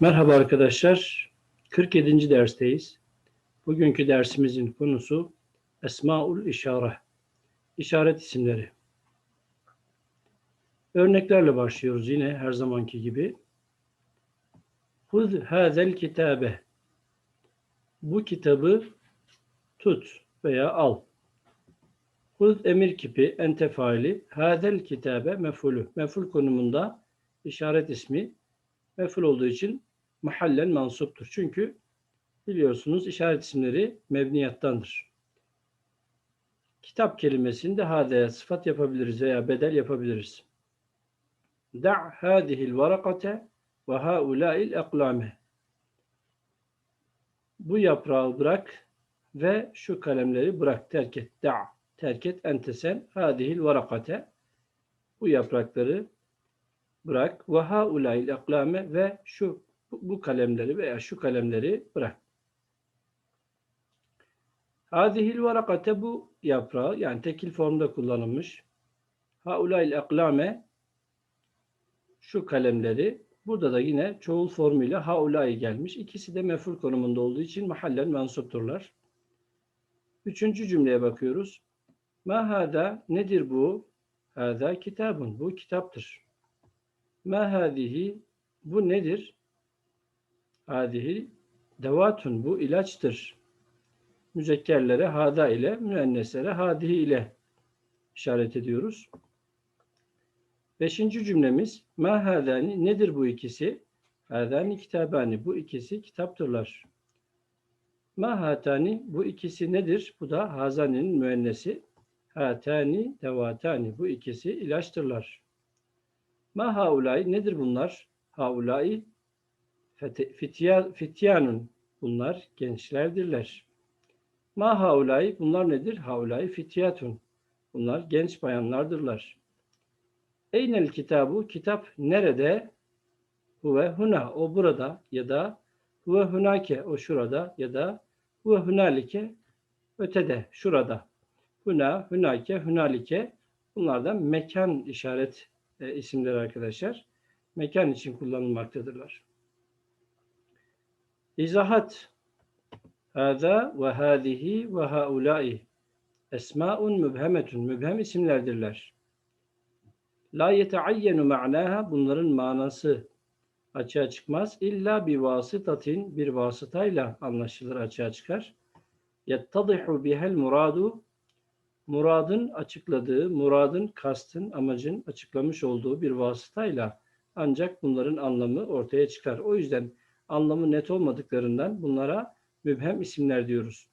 Merhaba arkadaşlar. 47. dersteyiz. Bugünkü dersimizin konusu Esmaül İşare. İşaret isimleri. Örneklerle başlıyoruz yine her zamanki gibi. Huz hazel kitabe. Bu kitabı tut veya al. Huz emir kipi ente faili. Hazel kitabe mefulü. Meful konumunda işaret ismi meful olduğu için mahallen mansuptur. Çünkü biliyorsunuz işaret isimleri mebniyattandır. Kitap kelimesinde hadeye sıfat yapabiliriz veya bedel yapabiliriz. Da' hadihil varakate ve haulâil eklame. Bu yaprağı bırak ve şu kalemleri bırak, terk et. Da' terk et entesen hadihil varakate. Bu yaprakları bırak. Ve haulail eklame ve şu bu kalemleri veya şu kalemleri bırak. Hadihil varakate bu yaprağı yani tekil formda kullanılmış. Haulail eklame şu kalemleri burada da yine çoğul formuyla haulai gelmiş. İkisi de meful konumunda olduğu için mahallen mensupturlar. Üçüncü cümleye bakıyoruz. Ma hada nedir bu? Hada kitabun. Bu kitaptır. Ma hadihi bu nedir? Hadihi devatun bu ilaçtır. Müzekkerlere hada ile, müenneslere hadihi ile işaret ediyoruz. Beşinci cümlemiz ma hadani nedir bu ikisi? Hadani kitabani bu ikisi kitaptırlar. Ma hatani bu ikisi nedir? Bu da hazaninin müennesi. Hatani devatani bu ikisi ilaçtırlar. Ma haulay nedir bunlar? Haulay fitya, fityanun bunlar gençlerdirler. Ma haulay bunlar nedir? Haulay fityatun bunlar genç bayanlardırlar. Eynel kitabu kitap nerede? Huve huna o burada ya da huve hunake o şurada ya da huve hunalike ötede şurada. Huna, hunake, hunalike bunlardan mekan işaret e, isimleri arkadaşlar. Mekan için kullanılmaktadırlar. İzahat Hâzâ ve hâzihi ve haulâi esmâun mübhemetun mübhem isimlerdirler. La yeteayyenu ma'naha bunların manası açığa çıkmaz. İlla bir vasıtatin bir vasıtayla anlaşılır açığa çıkar. Yettadihu bihel muradu muradın açıkladığı, muradın, kastın, amacın açıklamış olduğu bir vasıtayla ancak bunların anlamı ortaya çıkar. O yüzden anlamı net olmadıklarından bunlara mübhem isimler diyoruz.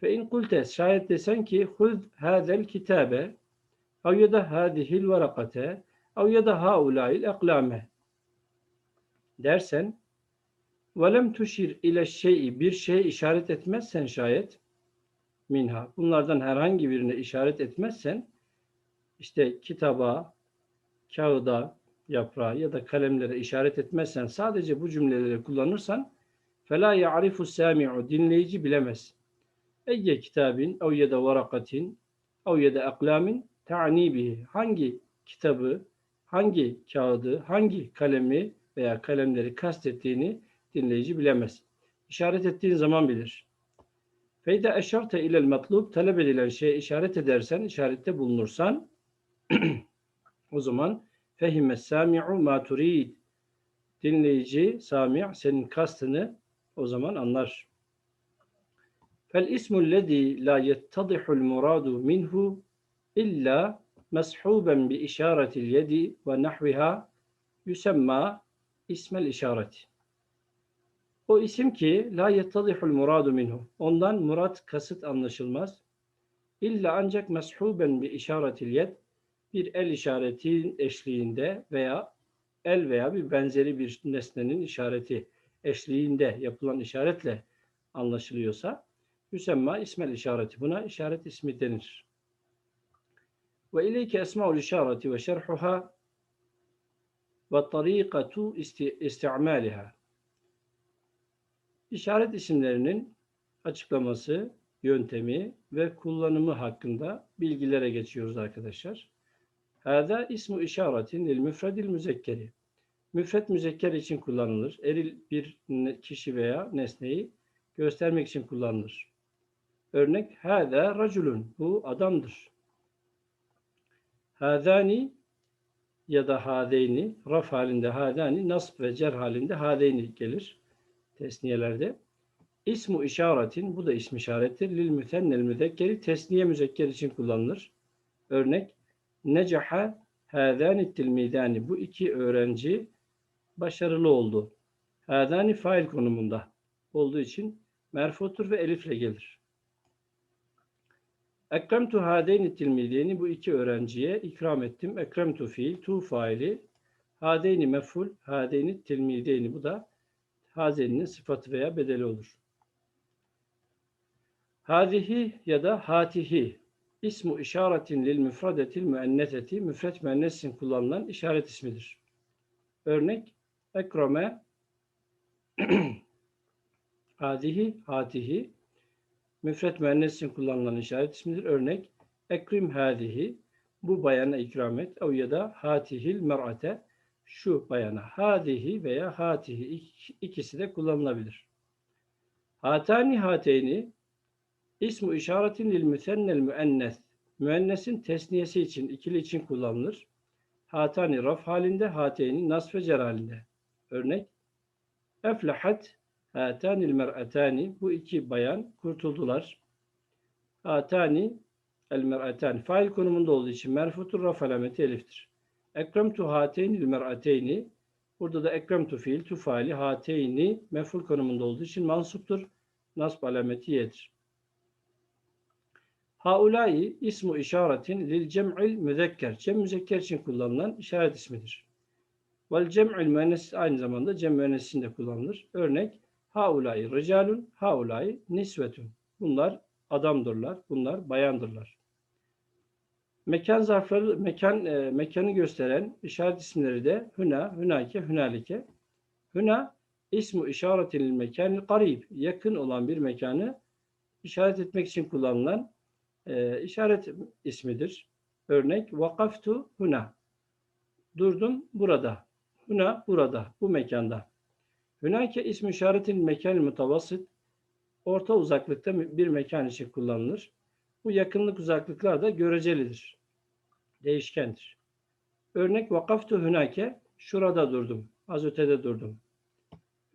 Fe in kulte şayet desen ki huz hazel kitabe ev ya da hadihil varakate ev ya da haulail eklame dersen ve lem tuşir ile şeyi bir şeye işaret etmezsen şayet minha. Bunlardan herhangi birine işaret etmezsen işte kitaba, kağıda, yaprağa ya da kalemlere işaret etmezsen sadece bu cümleleri kullanırsan fela ya'rifu sami'u dinleyici bilemez. Eyye kitabin ev ya da varakatin ev ya da aklamin ta'ni bihi. Hangi kitabı, hangi kağıdı, hangi kalemi veya kalemleri kastettiğini dinleyici bilemez. İşaret ettiğin zaman bilir. Feyde eşarte ilel matlub talep edilen şeye işaret edersen, işarette bulunursan o zaman fehime sami'u ma turid dinleyici, sami' senin kastını o zaman anlar. Fel ismul lezi la yettadihul muradu minhu illa meshuben bi işaretil yedi ve nahviha yusemma ismel işareti. O isim ki la yettadihul muradu minhu. Ondan murat kasıt anlaşılmaz. İlla ancak meshuben bir işaretil yed bir el işaretin eşliğinde veya el veya bir benzeri bir nesnenin işareti eşliğinde yapılan işaretle anlaşılıyorsa yüsemma ismel işareti. Buna işaret ismi denir. Ve ileyke esmaul işareti ve şerhuha ve tarikatu isti'maliha. İşaret isimlerinin açıklaması, yöntemi ve kullanımı hakkında bilgilere geçiyoruz arkadaşlar. Hâzâ ismu işaretin lil müfredil müzekkeri. müfret müzekker için kullanılır. Eril bir kişi veya nesneyi göstermek için kullanılır. Örnek hâzâ raculun. Bu adamdır. Hâzâni ya da hâzeyni raf halinde hâzâni nasb ve cer halinde hâzeyni gelir tesniyelerde. İsmu işaretin bu da ism işarettir. Lil müthennel müzekkeri tesniye müzekker için kullanılır. Örnek necaha hâzâni tilmidâni bu iki öğrenci başarılı oldu. Hâzâni fail konumunda olduğu için merfutur ve elifle gelir. Ekremtu hâdeyni tilmideyni bu iki öğrenciye ikram ettim. Ekremtu fiil, tu faili, hâdeyni meful, hâdeyni tilmideyni bu da hazeninin sıfatı veya bedeli olur. Hâzihi ya da hâtihi ismu işaretin lil müfradetil müenneseti müfret müennes için kullanılan işaret ismidir. Örnek ekrame hâzihi hâtihi müfret müennes için kullanılan işaret ismidir. Örnek ekrim hâzihi bu bayana ikram et ya da hatihil mer'ate şu bayana hâzihi veya hâtihi ik- ikisi de kullanılabilir. Hatani hateyni ismu işaretin lil müsennel müennes müennesin tesniyesi için ikili için kullanılır. Hatani raf halinde, hateyni nasf ve cer halinde. Örnek Eflahat hatanil mer'atani bu iki bayan kurtuldular. Hatani el mer'atani fail konumunda olduğu için merfutur raf alameti eliftir. Ekremtu hateynil mer'ateyni burada da ekremtu fiil tu faili hateyni meful konumunda olduğu için mansuptur. Nasb alameti yedir. Haulai ismu işaretin lil cem'il müzekker. Cem müzekker için kullanılan işaret ismidir. Vel cem'il müennes aynı zamanda cem müennesinde kullanılır. Örnek haulai ricalun, haulai nisvetun. Bunlar adamdırlar, bunlar bayandırlar. Mekan zarfları, mekan e, mekanı gösteren işaret isimleri de hüna, hünake, hünalike. Hüna ismu işaretin mekanil karib. Yakın olan bir mekanı işaret etmek için kullanılan e, işaret ismidir. Örnek vakaftu huna. Durdum burada. Huna burada, bu mekanda. Hünake ismi işaretin mekan mutavasıt orta uzaklıkta bir mekan için kullanılır. Bu yakınlık uzaklıklar da görecelidir. Değişkendir. Örnek vakaftu hünake şurada durdum. Az ötede durdum.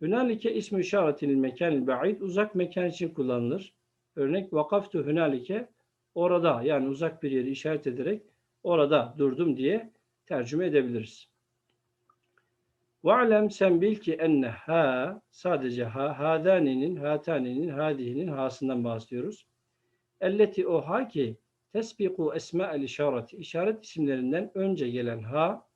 Hünalike ismi işaretin mekanil ba'id uzak mekan için kullanılır. Örnek vakaftu hünalike orada yani uzak bir yeri işaret ederek orada durdum diye tercüme edebiliriz. Ve'lem sen bil ki enne ha sadece ha hadaninin hataninin hadihinin hasından bahsediyoruz. Elleti o ha ki tesbiku esma'el işareti işaret isimlerinden önce gelen ha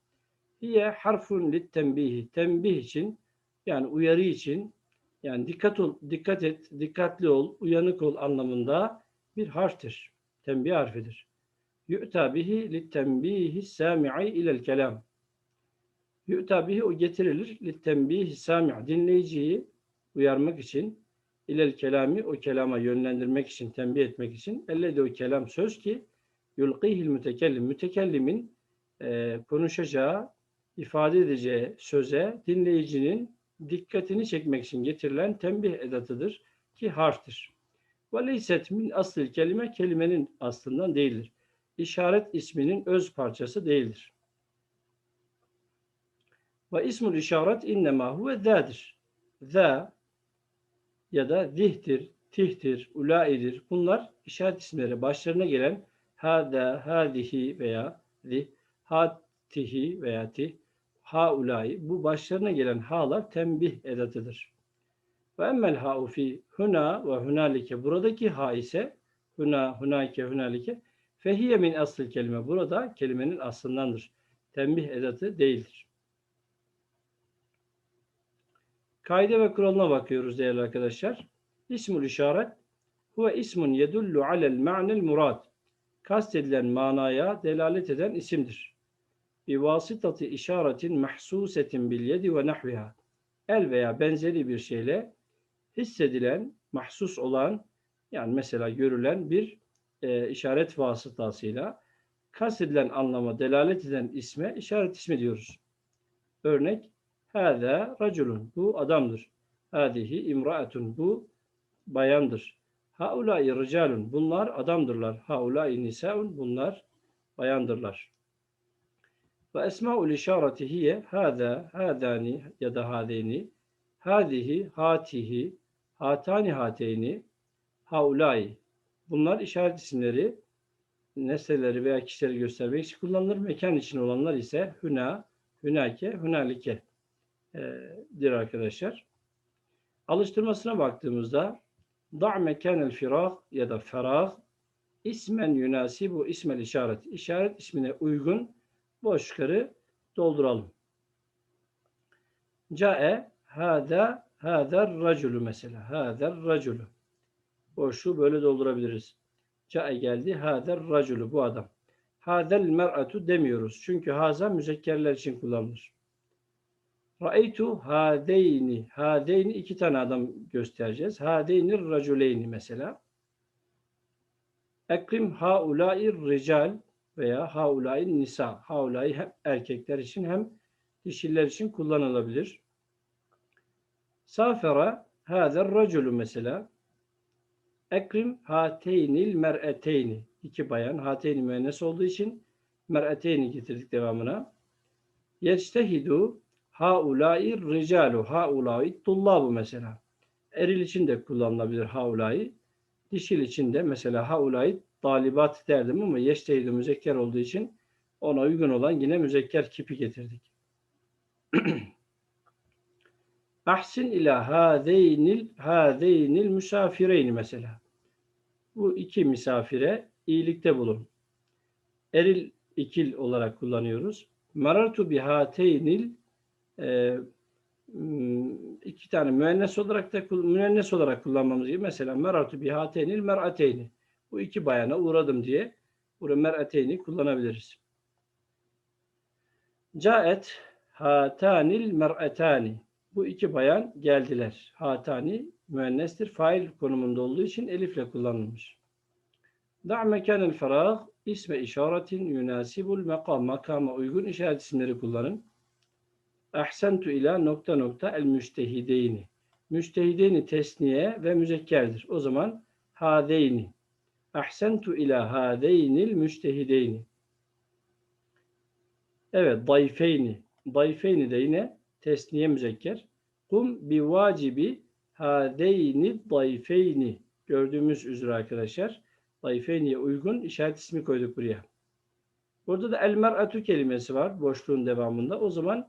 hiye harfun lit tembihi tembih için yani uyarı için yani dikkat ol, dikkat et, dikkatli ol, uyanık ol anlamında bir harftir. Tembih harfidir. Yu'ta bihi lit tembihi sami'i ilel kelam. Yu'ta bihi o getirilir lit tembihi sami' dinleyiciyi uyarmak için ilel kelami o kelama yönlendirmek için, tembih etmek için elledi o kelam söz ki yulqihil mütekellim mütekellimin e, konuşacağı, ifade edeceği söze dinleyicinin dikkatini çekmek için getirilen tembih edatıdır ki harftir. Ve leyset min asıl kelime kelimenin aslından değildir. İşaret isminin öz parçası değildir. Ve ismul işaret innema huve zâdir. Zâ ya da zihtir, tihtir, ulaidir. Bunlar işaret isimleri. Başlarına gelen hâdâ, hâdihi veya zih, hâtihi veya tih, haulai. Bu başlarına gelen halar tembih edatıdır. Ve emmel ha'u fi huna ve hunalike. Buradaki ha ise huna, hunake, hunalike fehiye min asıl kelime. Burada kelimenin aslındandır. Tembih edatı değildir. Kaide ve kuralına bakıyoruz değerli arkadaşlar. İsmul işaret huve ismun yedullu alel ma'nel murad. Kastedilen manaya delalet eden isimdir. Bi vasıtatı işaretin mahsusetin bil yedi ve nahviha. El veya benzeri bir şeyle hissedilen, mahsus olan yani mesela görülen bir e, işaret vasıtasıyla kastedilen anlama delalet eden isme işaret ismi diyoruz. Örnek Hâzâ raculun. Bu adamdır. Hâzihi imraatun. Bu bayandır. Haulâi ricalun. Bunlar adamdırlar. Haulâi nisâun. Bunlar bayandırlar. Ve esma'ul işareti hiye hâzâ, hâzâni ya da hâzeyni, hâzihi, hâtihi, hâtâni hâteyni, haulâi. Bunlar işaret isimleri nesneleri veya kişileri göstermek için kullanılır. Mekan için olanlar ise hüna, hünake, hünalike dir arkadaşlar. Alıştırmasına baktığımızda da' mekanel firah ya da ferah ismen yunasibu ismel işaret. İşaret ismine uygun boşlukları dolduralım. Ca'e hâdâ hâder raculu mesela. Hâder raculu. Boşluğu böyle doldurabiliriz. Ca'e geldi. Hâder raculu. Bu adam. Hâdel mer'atu demiyoruz. Çünkü haza müzekkerler için kullanılır. Ra'eytu hâdeyni. Hâdeyni iki tane adam göstereceğiz. Hâdeyni raculeyni mesela. Ekrim haulâi rical veya haulâi nisa. Haulâi hem erkekler için hem dişiler için kullanılabilir. Safera hâzer raculu mesela. Ekrim hateynil mer'eteyni. İki bayan. Hateyni müennes olduğu için mer'eteyni getirdik devamına. Yectehidu haulai ricalu. Haulai tullabu mesela. Eril için de kullanılabilir haulai. Dişil için de mesela haulai talibat derdim ama yeştehidu müzekker olduğu için ona uygun olan yine müzekker kipi getirdik. Ahsin ila hazeynil hazeynil misafireyni mesela. Bu iki misafire iyilikte bulun. Eril ikil olarak kullanıyoruz. Marartu bihateynil e, iki tane müennes olarak da müennes olarak kullanmamız gibi mesela merartu bihateynil mer'ateyni. Bu iki bayana uğradım diye burada mer'ateyni kullanabiliriz. Caet hatanil mer'atani. Bu iki bayan geldiler. Hatani müennestir. Fail konumunda olduğu için elifle kullanılmış. Da' mekanel ferah isme işaretin yunasibul makam. Makama uygun işaret isimleri kullanın. Ahsentu ila nokta nokta el müştehideyni. Müştehideyni tesniye ve müzekkerdir. O zaman hadeyni. Ahsentu ila hadeynil müştehideyni. Evet, dayfeyni. Dayfeyni de yine tesniye müzekker. Kum bi vacibi hadeyni dayfeyni. Gördüğümüz üzere arkadaşlar. Dayfeyni'ye uygun işaret ismi koyduk buraya. Burada da el mer'atu kelimesi var boşluğun devamında. O zaman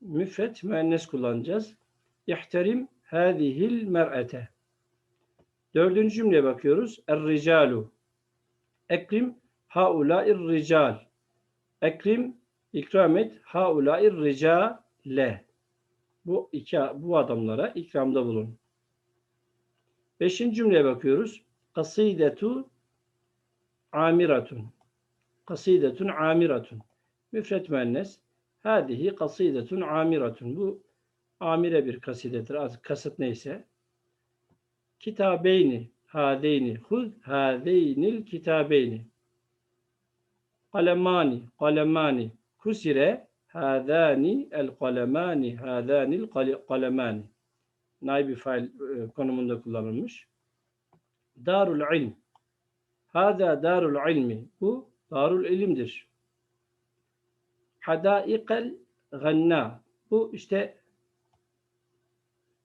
müfret müennes kullanacağız. İhterim hadihil mer'ete. Dördüncü cümleye bakıyoruz. Er ricalu. Ekrim haulâir rical. Ekrim ikram et haulâir ricale. Bu iki bu adamlara ikramda bulun. Beşinci cümleye bakıyoruz. Kasidetu amiratun. Kasidetun amiratun. Müfret müennes. Hadihi kasidetun amiratun. Bu amire bir kasidedir. Artık kasıt neyse. Kitabeyni hadeyni huz hadeynil kitabeyni. Kalemani kalemani kusire hadani el kalemani hadanil kalemani. Naibi fail e, konumunda kullanılmış. Darul ilm. Hada darul ilmi. Bu darul ilimdir. Hadaikel ganna. Bu işte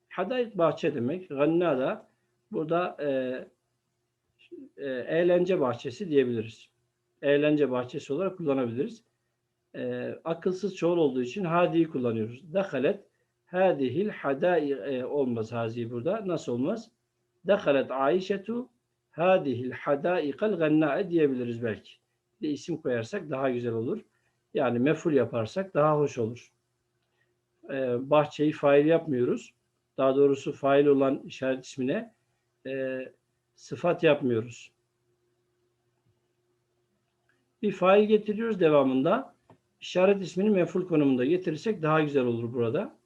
hadaik bahçe demek. Ganna da burada e, e, eğlence bahçesi diyebiliriz. Eğlence bahçesi olarak kullanabiliriz. E, akılsız çoğul olduğu için hadiyi kullanıyoruz. Dakalet hadihil hadai e, olmaz hazi burada. Nasıl olmaz? Dakalet Aişetu hadihil hadaikal ganna'e diyebiliriz belki. Bir isim koyarsak daha güzel olur. Yani meful yaparsak daha hoş olur. Ee, bahçeyi fail yapmıyoruz. Daha doğrusu fail olan işaret ismine e, sıfat yapmıyoruz. Bir fail getiriyoruz devamında. İşaret ismini meful konumunda getirirsek daha güzel olur burada.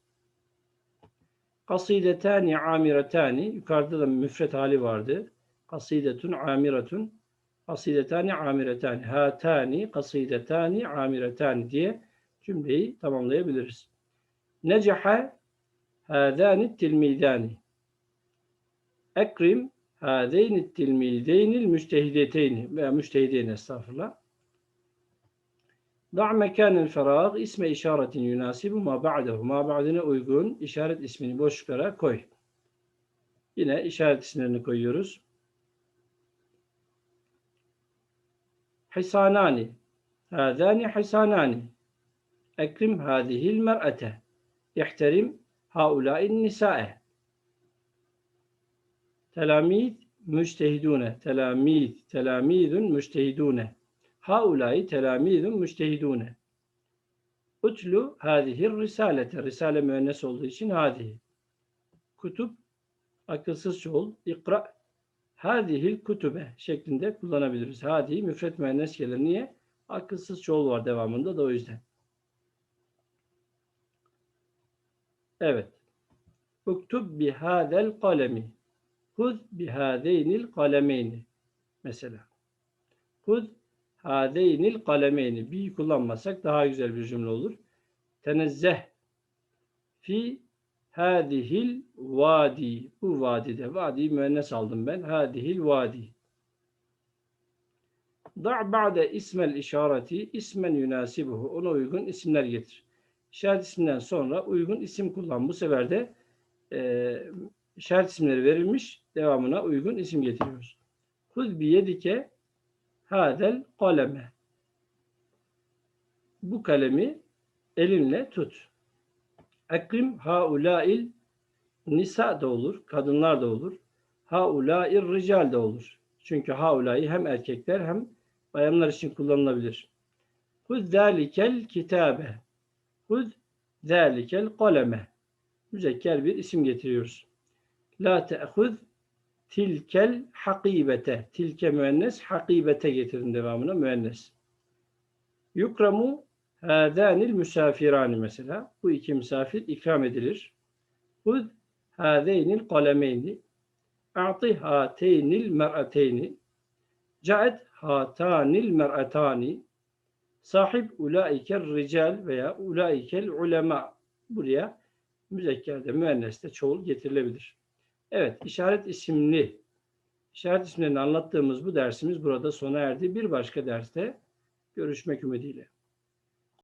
Kasidetani amiretani yukarıda da müfret hali vardı. Kasidetun amiretun kasidetani amiretani hatani kasidetani amiretani diye cümleyi tamamlayabiliriz. Necaha hâdâni tilmîdâni. Ekrim hâzeyni tilmîdeynil müştehideteyni veya müştehideyn estağfurullah. Da' mekanel ferag isme işaretin yunasibu ma ba'dehu. Ma ba'dine uygun işaret ismini boşluklara koy. Yine işaret isimlerini koyuyoruz. Hisanani. Hâzâni hisanani. Ekrim hâzihil mer'ate. İhterim haulâin nisâe. Telamid müçtehidune. Telamid, telamidun müçtehidune. Haulâi telamidun müçtehidune. Utlu hâzihir risalete. Risale müennes olduğu için hâzihi. Kutup akılsız çoğul. İkra hâzihil kutube şeklinde kullanabiliriz. Hâzihi müfret müennes gelir. Niye? Akılsız çoğul var devamında da o yüzden. Evet. Uktub bihâzel kalemi. Huz bihâzeynil kalemeyni. Mesela. Huz hâzeynil kalemeyni. Bir kullanmasak daha güzel bir cümle olur. Tenezzeh fi hâzihil vadi. Bu vadide. Vadi müennes aldım ben. Hâzihil vadi. Da' ba'de ismel işareti ismen yunasibuhu. Ona uygun isimler getir. İşaret isminden sonra uygun isim kullan. Bu sefer de e, işaret isimleri verilmiş. Devamına uygun isim getiriyoruz. Huz bi hadel kaleme. Bu kalemi elinle tut. Ekrim haulail nisa da olur, kadınlar da olur. Haulair rical da olur. Çünkü haulai hem erkekler hem bayanlar için kullanılabilir. Huz zalikel kitabe. Huz zalikel kaleme. Müzekker bir isim getiriyoruz. La te'huz tilkel hakibete. Tilke müennes, hakibete getirin devamına müennes. Yukramu hâzânil müsafirani mesela. Bu iki misafir ikram edilir. Huz hâzeynil kalemeyni. A'ti hâteynil mer'ateyni. Caet hatanil mer'atani. Sahip ulaikel rical veya ulaikel ulema. Buraya müzekkerde, müenneste çoğul getirilebilir. Evet, işaret isimli, işaret isimlerini anlattığımız bu dersimiz burada sona erdi. Bir başka derste görüşmek ümidiyle.